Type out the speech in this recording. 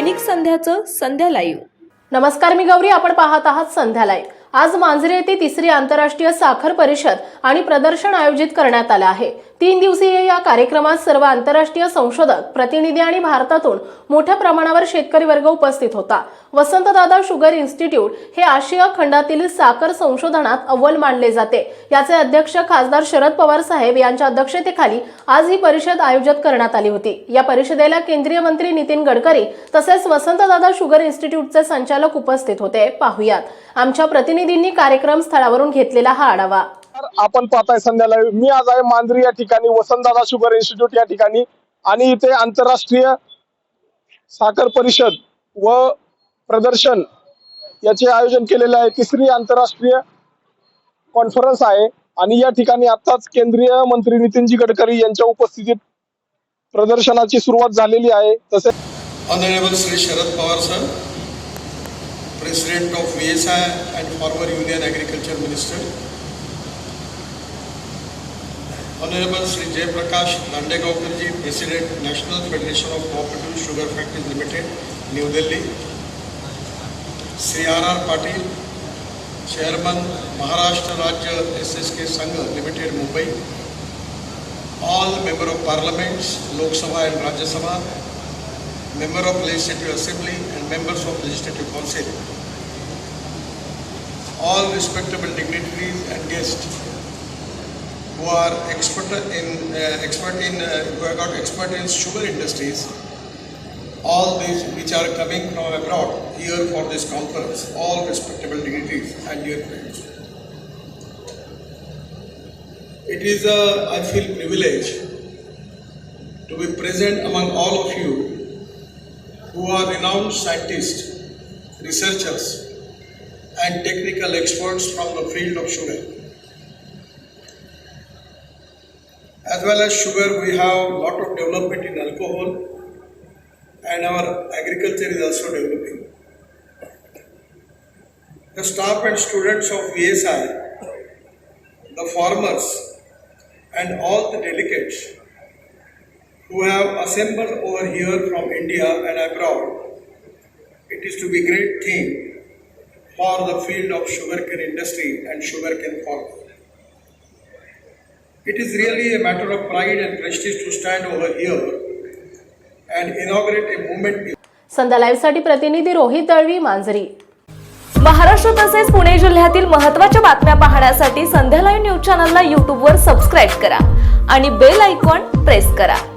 दैनिक संध्याचं संध्या live नमस्कार मी गौरी आपण पाहत आहात संध्या लाईव्ह आज मांजरे येथे तिसरी आंतरराष्ट्रीय साखर परिषद आणि प्रदर्शन आयोजित करण्यात आलं आहे तीन दिवसीय या कार्यक्रमात सर्व आंतरराष्ट्रीय संशोधक प्रतिनिधी आणि भारतातून मोठ्या प्रमाणावर शेतकरी वर्ग उपस्थित होता वसंतदादा शुगर इन्स्टिट्यूट हे आशिया खंडातील साखर संशोधनात अव्वल मानले जाते याचे अध्यक्ष खासदार शरद पवार साहेब यांच्या अध्यक्षतेखाली आज ही परिषद आयोजित करण्यात आली होती या परिषदेला केंद्रीय मंत्री नितीन गडकरी तसेच वसंतदादा शुगर इन्स्टिट्यूटचे संचालक उपस्थित होते पाहुयात आमच्या प्रतिनिधींनी कार्यक्रम स्थळावरून घेतलेला हा आढावा आपण पाहताय संध्याकाळी मी आज आहे मांजरी या ठिकाणी वसंतदादा शुगर इन्स्टिट्यूट या ठिकाणी आणि इथे आंतरराष्ट्रीय साखर परिषद व प्रदर्शन याचे आयोजन केलेले आहे तिसरी आंतरराष्ट्रीय कॉन्फरन्स आहे आणि या ठिकाणी आताच केंद्रीय मंत्री नितीनजी गडकरी यांच्या उपस्थितीत प्रदर्शनाची सुरुवात झालेली आहे तसेच honourable Shri Sharad Pawar sir president of VSI and former union agriculture minister Honorable Sri Jay Prakash Dandegaokarji, President, National Federation of Cooperative Sugar Factories Limited, New Delhi. Sri R.R. Patil, Chairman, Maharashtra Rajya SSK Sangha Limited, Mumbai. All Member of Parliaments, Lok Sabha and Rajya Sabha, Member of Legislative Assembly and Members of Legislative Council. All respectable dignitaries and guests who are expert in uh, expert in uh, who have got expert in sugar industries. All these which are coming from abroad here for this conference, all respectable dignitaries and dear friends. It is a I feel privilege to be present among all of you who are renowned scientists, researchers, and technical experts from the field of sugar. As well as sugar, we have lot of development in alcohol and our agriculture is also developing. The staff and students of VSI, the farmers and all the delegates who have assembled over here from India and abroad, it is to be a great thing for the field of sugarcane industry and sugarcane farm. It is really a matter of pride and prestige to stand over here and inaugurate a movement. Sandhya live साठी प्रतिनिधी रोहित तळवी मांजरी महाराष्ट्र तसेच पुणे जिल्ह्यातील महत्त्वाच्या बातम्या पाहण्यासाठी संध्या live news चॅनलला यूट्यूबवर subscribe करा आणि बेल आयकॉन प्रेस करा